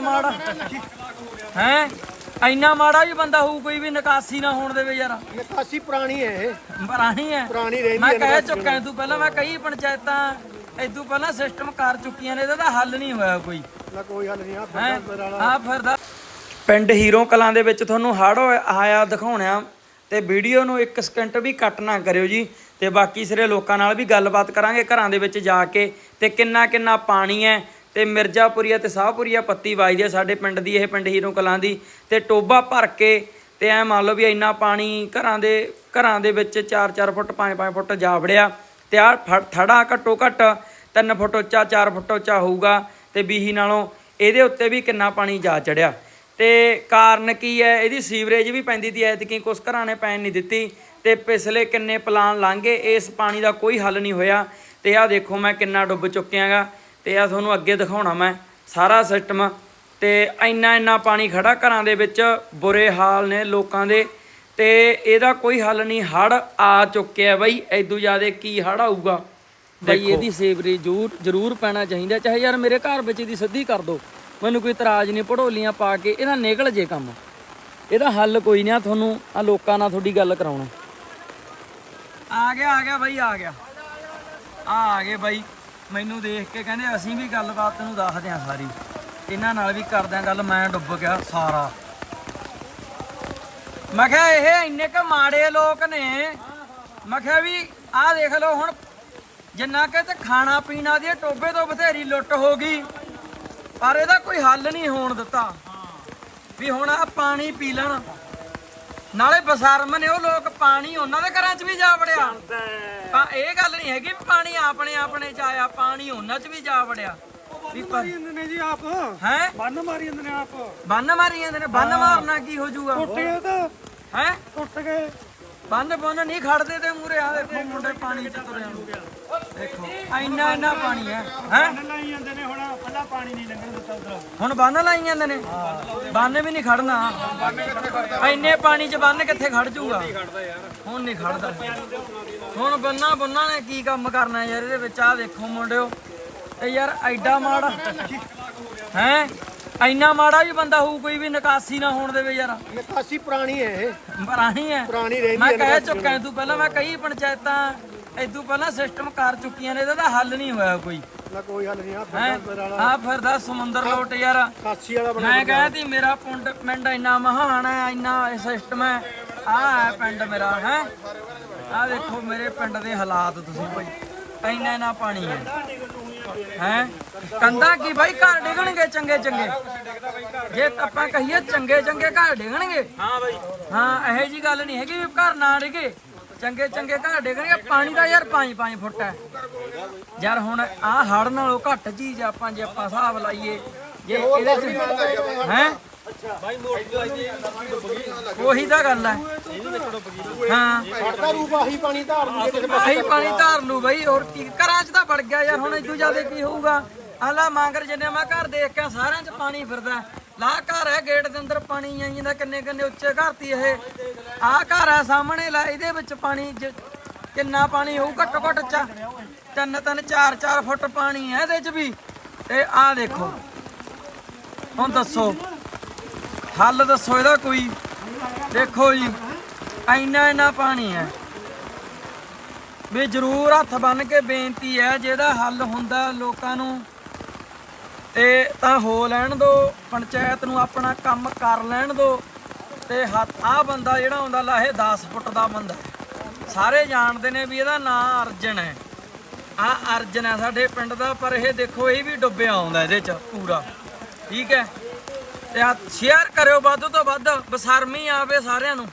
ਮਾੜਾ ਹੈ? ਇੰਨਾ ਮਾੜਾ ਵੀ ਬੰਦਾ ਹੋਊ ਕੋਈ ਵੀ ਨਿਕਾਸੀ ਨਾ ਹੋਣ ਦੇਵੇ ਯਾਰ। ਨਿਕਾਸੀ ਪੁਰਾਣੀ ਹੈ ਇਹ। ਪੁਰਾਣੀ ਹੈ? ਪੁਰਾਣੀ ਰਹਿੰਦੀ ਮੈਂ ਕਹਿ। ਚੁੱਕਾ ਤੂੰ ਪਹਿਲਾਂ ਮੈਂ ਕਈ ਪੰਚਾਇਤਾਂ ਇਦੋਂ ਪਹਿਲਾਂ ਸਿਸਟਮ ਕਰ ਚੁੱਕੀਆਂ ਨੇ ਇਹਦਾ ਹੱਲ ਨਹੀਂ ਹੋਇਆ ਕੋਈ। ਨਾ ਕੋਈ ਹੱਲ ਨਹੀਂ ਆ ਹੈ? ਬੰਦਾ ਵਾਲਾ। ਆ ਫਿਰਦਾ। ਪਿੰਡ ਹੀਰੋ ਕਲਾਂ ਦੇ ਵਿੱਚ ਤੁਹਾਨੂੰ ਹੜ ਆਇਆ ਦਿਖਾਉਣਿਆ ਤੇ ਵੀਡੀਓ ਨੂੰ 1 ਸਕਿੰਟ ਵੀ ਕੱਟ ਨਾ ਕਰਿਓ ਜੀ ਤੇ ਬਾਕੀ ਸਿਰੇ ਲੋਕਾਂ ਨਾਲ ਵੀ ਗੱਲਬਾਤ ਕਰਾਂਗੇ ਘਰਾਂ ਦੇ ਵਿੱਚ ਜਾ ਕੇ ਤੇ ਕਿੰਨਾ ਕਿੰਨਾ ਪਾਣੀ ਹੈ ਤੇ ਮਿਰਜ਼ਾਪੁਰੀਆ ਤੇ ਸਾਹਪੁਰੀਆ ਪੱਤੀ ਵਾਜਦੀ ਹੈ ਸਾਡੇ ਪਿੰਡ ਦੀ, ਇਹ ਪਿੰਡ ਹੀਰੋ ਕਲਾਂ ਦੀ। ਤੇ ਟੋਬਾ ਭਰ ਕੇ ਤੇ ਐ ਮੰਨ ਲਓ ਵੀ ਇੰਨਾ ਪਾਣੀ ਘਰਾਂ ਦੇ ਘਰਾਂ ਦੇ ਵਿੱਚ 4-4 ਫੁੱਟ 5-5 ਫੁੱਟ ਜਾ ਵੜਿਆ ਤੇ ਆ ਥੜਾ ਘੱਟੋ ਘੱਟ 3 ਫੁੱਟ ਉੱਚਾ 4 ਫੁੱਟ ਉੱਚਾ ਹੋਊਗਾ ਤੇ ਬੀਹੀ ਨਾਲੋਂ ਇਹਦੇ ਉੱਤੇ ਵੀ ਕਿੰਨਾ ਪਾਣੀ ਜਾ ਚੜਿਆ। ਤੇ ਕਾਰਨ ਕੀ ਹੈ? ਇਹਦੀ ਸੀਵਰੇਜ ਵੀ ਪੈਂਦੀ ਤੀ, ਐਤਕੀ ਕੁਛ ਘਰਾਂ ਨੇ ਪੈਣ ਨਹੀਂ ਦਿੱਤੀ ਤੇ ਪਿਛਲੇ ਕਿੰਨੇ ਪਲਾਨ ਲਾਂਗੇ ਇਸ ਪਾਣੀ ਦਾ ਕੋਈ ਹੱਲ ਨਹੀਂ ਹੋਇਆ। ਤੇ ਆਹ ਦੇਖੋ ਮੈਂ ਕਿੰਨਾ ਡੁੱਬ ਚੁੱਕਿਆਗਾ। ਤੇ ਆ ਤੁਹਾਨੂੰ ਅੱਗੇ ਦਿਖਾਉਣਾ ਮੈਂ ਸਾਰਾ ਸਿਸਟਮ ਤੇ ਇੰਨਾ ਇੰਨਾ ਪਾਣੀ ਖੜਾ ਘਰਾਂ ਦੇ ਵਿੱਚ ਬੁਰੇ ਹਾਲ ਨੇ ਲੋਕਾਂ ਦੇ। ਤੇ ਇਹਦਾ ਕੋਈ ਹੱਲ ਨਹੀਂ ਹੜ ਆ ਚੁੱਕਿਆ ਬਈ ਐਦੂ ਜ਼ਿਆਦੇ ਕੀ ਹੜ ਆਊਗਾ। ਬਈ ਇਹਦੀ ਸੇਵਰੀ ਜ਼ਰੂਰ ਜ਼ਰੂਰ ਪੈਣਾ ਚਾਹੀਦਾ ਚਾਹੇ ਯਾਰ ਮੇਰੇ ਘਰ ਵਿੱਚ ਇਹਦੀ ਸਿੱਧੀ ਕਰ ਦੋ। ਮੈਨੂੰ ਕੋਈ ਇਤਰਾਜ਼ ਨਹੀਂ ਪੜੋਲੀਆਂ ਪਾ ਕੇ ਇਹਦਾ ਨਿਕਲ ਜੇ ਕੰਮ। ਇਹਦਾ ਹੱਲ ਕੋਈ ਨਹੀਂ ਆ ਤੁਹਾਨੂੰ ਆ ਲੋਕਾਂ ਨਾਲ ਤੁਹਾਡੀ ਗੱਲ ਕਰਾਉਣਾ। ਆ ਗਿਆ ਆ ਗਿਆ ਬਾਈ ਆ ਗਿਆ। ਆ ਆ ਗਏ ਬਾਈ। ਮੈਨੂੰ ਦੇਖ ਕੇ ਕਹਿੰਦੇ ਅਸੀਂ ਵੀ ਗੱਲਬਾਤ ਤੈਨੂੰ ਦੱਸਦੇ ਆ ਸਾਰੀ। ਇਹਨਾਂ ਨਾਲ ਵੀ ਕਰਦੇ ਆ ਗੱਲ ਮੈਂ ਡੁੱਬ ਗਿਆ ਸਾਰਾ। ਮੈਂ ਕਿਹਾ ਇਹ ਇੰਨੇ ਕ ਮਾੜੇ ਲੋਕ ਨੇ। ਮੈਂ ਕਿਹਾ ਵੀ ਆਹ ਦੇਖ ਲਓ ਹੁਣ, ਜਿੰਨਾ ਕਿ ਤੇ ਖਾਣਾ ਪੀਣਾ ਦੀ ਟੋਬੇ ਤੋਂ ਬਥੇਰੀ ਲੁੱਟ ਹੋ ਗਈ। ਪਰ ਇਹਦਾ ਕੋਈ ਹੱਲ ਨਹੀਂ ਹੋਣ ਦਿੱਤਾ। ਵੀ ਹੁਣ ਆ ਪਾਣੀ ਪੀ ਲੈਣ। ਨਾਲੇ ਬਸਰਮ ਨੇ ਉਹ ਲੋਕ ਪਾਣੀ ਉਹਨਾਂ ਦੇ ਘਰਾਂ 'ਚ ਵੀ ਜਾ ਵੜਿਆ। ਤਾਂ ਇਹ ਗੱਲ ਨਹੀਂ ਹੈਗੀ ਵੀ ਪਾਣੀ ਆਪਣੇ ਆਪਣੇ 'ਚ ਆਇਆ ਪਾਣੀ ਉਹਨਾਂ 'ਚ ਵੀ ਜਾ ਵੜਿਆ। ਵੀ ਮਾਰੀ ਜਾਂਦੇ ਨੇ ਜੀ ਆਪ। ਹੈ? ਬੰਨ ਮਾਰੀ ਜਾਂਦੇ ਨੇ ਆਪ। ਬੰਨ ਮਾਰੀ ਜਾਂਦੇ ਨੇ ਬੰਨ ਮਾਰਨਾ ਕੀ ਹੋ ਜਾਊਗਾ? ਟੁੱਟੇ ਤਾਂ ਹੈ? ਟੁੱਟ ਗਏ। ਬੰਨ ਬੰਨ ਨਹੀਂ ਖੜਦੇ ਤੇ ਮੂਰੇ ਆ ਦੇਖੋ ਮੁੰਡੇ ਪਾਣੀ 'ਚ ਤੁਰੇ ਆਉਂਦੇ। ਦੇਖੋ ਇੰਨਾ ਇੰਨਾ ਪਾਣੀ ਹੈ। ਹੈ? ਲਾਈ ਜਾਂਦੇ ਨੇ ਹੁਣ ਪਹਿਲਾਂ ਪਾਣੀ ਨਹੀਂ ਲੰਘਣ ਦਿੱਤਾ ਉਧਰ। ਹੁਣ ਬੰਨ ਲਾਈ ਜਾਂਦੇ ਨੇ? ਬੰਨ ਵੀ ਨਹੀਂ ਖੜਨਾ। ਇੰਨੇ ਪਾਣੀ 'ਚ ਬੰਨ ਕਿੱਥੇ ਖੜ ਜਾਊਗਾ ਹੁਣ ਨਹੀਂ ਖੜਦਾ। ਹੁਣ ਬੰਨਾ ਬੰਨਾ ਨੇ ਕੀ ਕੰਮ ਕਰਨਾ ਯਾਰ ਇਹਦੇ ਵਿੱਚ? ਆ ਦੇਖੋ ਮੁੰਡਿਓ। ਤੇ ਯਾਰ ਐਡਾ ਮਾੜਾ ਹੈ? ਇੰਨਾ ਮਾੜਾ ਵੀ ਬੰਦਾ ਹੋਊ ਕੋਈ ਵੀ ਨਿਕਾਸੀ ਨਾ ਹੋਣ ਦੇਵੇ ਯਾਰ। ਨਿਕਾਸੀ ਪੁਰਾਣੀ ਹੈ ਇਹ। ਪੁਰਾਣੀ ਹੈ। ਪੁਰਾਣੀ ਰਹਿੰਦੀ ਮੈਂ ਕਹਿ। ਚੁੱਕਾ ਤੂੰ ਪਹਿਲਾਂ ਮੈਂ ਕਈ ਪੰਚਾਇਤਾਂ ਇਦੋਂ ਪਹਿਲਾਂ ਸਿਸਟਮ ਕਰ ਚੁੱਕੀਆਂ ਨੇ ਇਹਦਾ ਤਾਂ ਹੱਲ ਨਹੀਂ ਹੋਇਆ ਕੋਈ। ਨਾ ਕੋਈ ਹੱਲ ਨਹੀਂ ਆ ਬੰਦਾ ਵਾਲਾ। ਆ ਫਿਰਦਾ ਸਮੁੰਦਰ ਲੋਟ ਯਾਰ। ਕਾਸੀ ਵਾਲਾ ਬਣਾ ਮੈਂ ਕਹਿੰਦੀ ਮੇਰਾ ਪਿੰਡ ਪਿੰਡ ਇੰਨਾ ਮਹਾਨ ਹੈ ਇੰਨਾ ਸਿਸਟਮ ਹੈ। ਆ ਹੈ ਪਿੰਡ ਮੇਰਾ ਹੈ? ਆ ਦੇਖੋ ਮੇਰੇ ਪਿੰਡ ਦੇ ਹਾਲਾਤ ਤੁਸੀਂ ਭਾਈ ਇੰਨਾ ਇੰਨਾ ਪਾਣੀ ਹੈ। ਹੈ? ਕੰਦਾ ਕੀ ਭਾਈ ਘਰ ਡਿਗਣਗੇ ਚੰਗੇ ਚੰਗੇ। ਜੇ ਆਪਾਂ ਕਹੀਏ ਚੰਗੇ ਚੰਗੇ ਘਰ ਡਿਗਣਗੇ। ਹਾਂ ਭਾਈ ਹਾਂ ਇਹੋ ਜੀ ਗੱਲ ਨਹੀਂ ਹੈਗੀ ਵੀ ਘਰ ਨਾ ਡਿਗੇ। ਚੰਗੇ ਚੰਗੇ ਘਰ ਡਿਗਣਗੇ। ਪਾਣੀ ਦਾ ਯਾਰ 5-5 ਫੁੱਟ ਹੈ। ਯਾਰ ਹੁਣ ਆ ਹੜ ਨਾਲੋਂ ਘੱਟ ਚੀਜ਼ ਆਪਾਂ ਜੇ ਆਪਾਂ ਹਿਸਾਬ ਲਾਈਏ ਜੇ ਇਹਦੇ ਚ ਹੈ? ਉਹੀ ਤਾਂ ਗੱਲ ਹੈ। ਹਾਂ। ਸਾਡਾ ਰੂਪ ਆਹੀ ਪਾਣੀ ਧਾਰ ਨੂੰ ਕਿਸੇ ਸਹੀ ਪਾਣੀ ਧਾਰ ਲੂ ਬਈ ਹੋਰ ਕੀ। ਘਰਾਂ 'ਚ ਤਾਂ ਵੜ ਗਿਆ ਯਾਰ ਹੁਣ ਇਦੋਂ ਜ਼ਿਆਦਾ ਕੀ ਹੋਊਗਾ? ਆਲਾ ਮੰਗਰ ਜਿੰਨੇ ਮੈਂ ਘਰ ਦੇਖ ਕੇ ਸਾਰਿਆਂ 'ਚ ਪਾਣੀ ਫਿਰਦਾ। ਲਾ ਘਰ ਹੈ ਗੇਟ ਦੇ ਅੰਦਰ ਪਾਣੀ ਆਈ ਜਾਂਦਾ ਕਿੰਨੇ ਕਿੰਨੇ ਉੱਚੇ ਘਰ ਤੀ ਇਹ। ਆਹ ਘਰ ਹੈ ਸਾਹਮਣੇ ਲੈ ਇਹਦੇ ਵਿੱਚ ਪਾਣੀ ਕਿੰਨਾ ਪਾਣੀ ਹੋਊ ਘੱਟੋ ਘੱਟ ਚਾ। ਤਿੰਨ ਤਿੰਨ ਚਾਰ ਚਾਰ ਫੁੱਟ ਪਾਣੀ ਹੈ ਇਹਦੇ 'ਚ ਵੀ। ਤੇ ਆਹ ਦੇਖੋ। ਹੁਣ ਦੱਸੋ। ਹੱਲ ਦੱਸੋ ਇਹਦਾ ਕੋਈ। ਦੇਖੋ ਜੀ, ਇੰਨਾ ਇੰਨਾ ਪਾਣੀ ਹੈ। ਵੀ ਜ਼ਰੂਰ ਹੱਥ ਬੰਨ ਕੇ ਬੇਨਤੀ ਹੈ, ਜਿਹਦਾ ਹੱਲ ਹੁੰਦਾ ਲੋਕਾਂ ਨੂੰ, ਤੇ ਤਾਂ ਹੋ ਲੈਣ ਦੋ, ਪੰਚਾਇਤ ਨੂੰ ਆਪਣਾ ਕੰਮ ਕਰ ਲੈਣ ਦੋ, ਤੇ ਹੱਥ ਆ ਬੰਦਾ ਜਿਹੜਾ ਹੁੰਦਾ, ਲਾਹੇ 10 ਫੁੱਟ ਦਾ ਬੰਦਾ ਸਾਰੇ ਜਾਣਦੇ ਨੇ ਵੀ ਇਹਦਾ ਨਾਂ ਅਰਜਨ ਹੈ। ਆ ਅਰਜਨ ਹੈ ਸਾਡੇ ਪਿੰਡ ਦਾ, ਪਰ ਇਹ ਦੇਖੋ, ਇਹ ਵੀ ਡੁੱਬਿਆ ਆਉਂਦਾ ਇਹਦੇ ਚ ਪੂਰਾ। ਠੀਕ ਹੈ? ਤੇ ਸ਼ੇਅਰ ਕਰਿਓ ਵੱਧ ਤੋਂ ਵੱਧ ਬਸਰਮੀ ਆਵੇ ਸਾਰਿਆਂ ਨੂੰ।